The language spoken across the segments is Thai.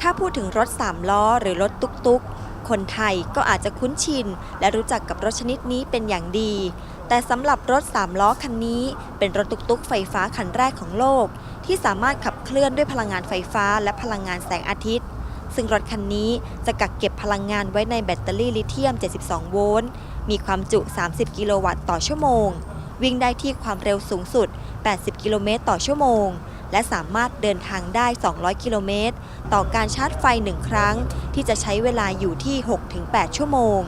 ถ้าพูดถึงรถ3ล้อหรือรถตุ๊กๆ คนไทยก็อาจจะคุ้นชิน และรู้จักกับรถชนิดนี้เป็นอย่างดี แต่สำหรับรถ3ล้อคันนี้ เป็นรถตุ๊กๆ ไฟฟ้าคันแรกของโลก ที่สามารถขับเคลื่อนด้วยพลังงานไฟฟ้าและพลังงานแสงอาทิตย์ ซึ่งรถคันนี้จะกักเก็บพลังงานไว้ในแบตเตอรี่ลิเธียม 72 โวลต์ มีความจุ 30 กิโลวัตต์ต่อชั่วโมง วิ่งได้ที่ความเร็วสูงสุด 80 กิโลเมตรต่อชั่วโมง และสามารถเดินทางได้ 200 กิโลเมตร ต่อการชาร์จไฟ 1 ครั้ง ที่จะใช้เวลาอยู่ที่ 6-8 ชั่วโมง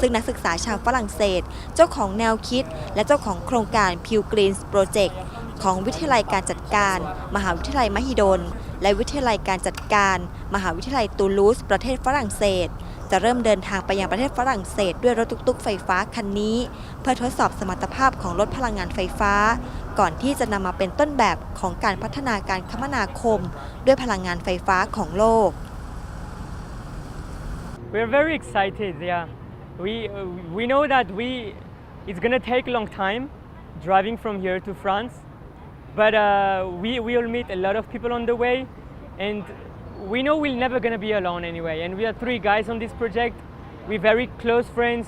ซึ่งนักศึกษาชาวฝรั่งเศส เจ้าของแนวคิด และเจ้าของโครงการ Pew Greens Project ของวิทยาลัยการจัดการ มหาวิทยาลัยมหิดล และวิทยาลัยการจัดการ มหาวิทยาลัยตูลูสประเทศฝรั่งเศส จะเริ่มเดินทางไปยังประเทศฝรั่งเศสด้วยรถตุ๊กๆไฟฟ้าคันนี้ เพื่อทดสอบสมรรถภาพของรถพลังงานไฟฟ้า ก่อนที่จะนำมาเป็นต้นแบบของการพัฒนาการคมนาคม ด้วยพลังงานไฟฟ้าของโลก We're very excited. Yeah, we uh, we know that we it's gonna take a long time driving from here to France, but uh, we will meet a lot of people on the way, and we know we're never gonna be alone anyway. And we are three guys on this project. We're very close friends,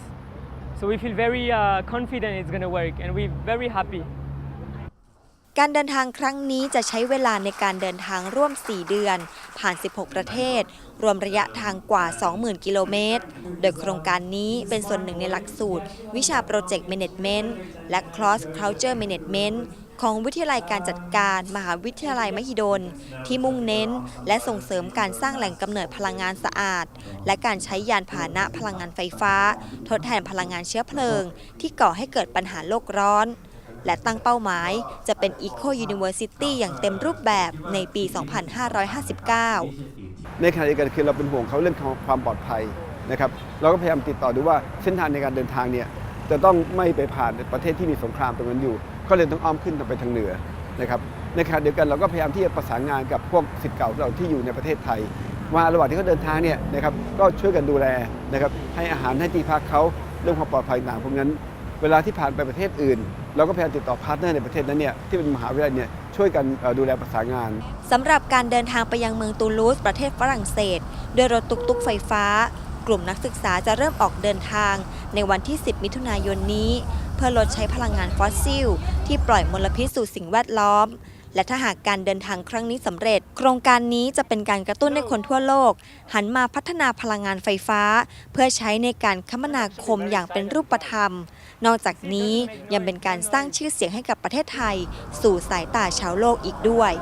so we feel very uh, confident it's gonna work, and we're very happy. การเดินทางครั้งนี้จะใช้เวลาในการเดินทางร่วม 4 เดือน ผ่าน 16 ประเทศ รวมระยะทางกว่า 20,000 กิโลเมตร โดยโครงการนี้เป็นส่วนหนึ่งในหลักสูตร วิชาโปรเจกต์ Management และ Cross Culture Management ของวิทยาลัยการจัดการ มหาวิทยาลัยมหิดล ที่มุ่งเน้น และส่งเสริมการสร้างแหล่งกำเนิดพลังงานสะอาด และการใช้ยานพาหนะพลังงานไฟฟ้า ทดแทนพลังงานเชื้อเพลิง ที่ก่อให้เกิดปัญหาโลกร้อน และตั้งเป้าหมายจะเป็น Eco University อย่างเต็มรูปแบบในปี 2559 ในขณะเดียวกันคือเราเป็นห่วงเขาเรื่องของความปลอดภัยนะครับเราก็พยายามติดต่อดูว่าเส้นทางในการเดินทางเนี่ยจะต้องไม่ไปผ่านประเทศที่มีสงครามตรงนั้นอยู่ ก็เลยต้องอ้อมขึ้นไปทางเหนือนะครับในขณะเดียวกันเราก็พยายามที่จะประสานงานกับพวกสิทธิ์เก่าเราที่อยู่ในประเทศไทย ว่าระหว่างที่เขาเดินทางเนี่ยนะครับก็ช่วยกันดูแลนะครับให้อาหารให้ที่พักเขาเรื่องความปลอดภัยต่างพวกนั้น เวลาที่ผ่านไปประเทศอื่น เราก็พยายามติดต่อพาร์ทเนอร์ในประเทศนั้นเนี่ยที่เป็นมหาวิทยาลัยเนี่ยช่วยกันดูแลประสานงานสำหรับการเดินทางไปยังเมืองตูลูสประเทศฝรั่งเศสด้วยรถตุกๆไฟฟ้ากลุ่มนักศึกษาจะเริ่มออกเดินทางในวันที่ 10 มิถุนายนนี้ เพื่อลดใช้พลังงานฟอสซิล ที่ปล่อยมลพิษสู่สิ่งแวดล้อม และถ้าหากการเดินทางครั้งนี้สำเร็จ โครงการนี้จะเป็นการกระตุ้นให้คนทั่วโลก หันมาพัฒนาพลังงานไฟฟ้า เพื่อใช้ในการคมนาคมอย่างเป็นรูปธรรม นอกจากนี้ยังเป็นการสร้างชื่อเสียงให้กับประเทศไทย สู่สายตาชาวโลกอีกด้วย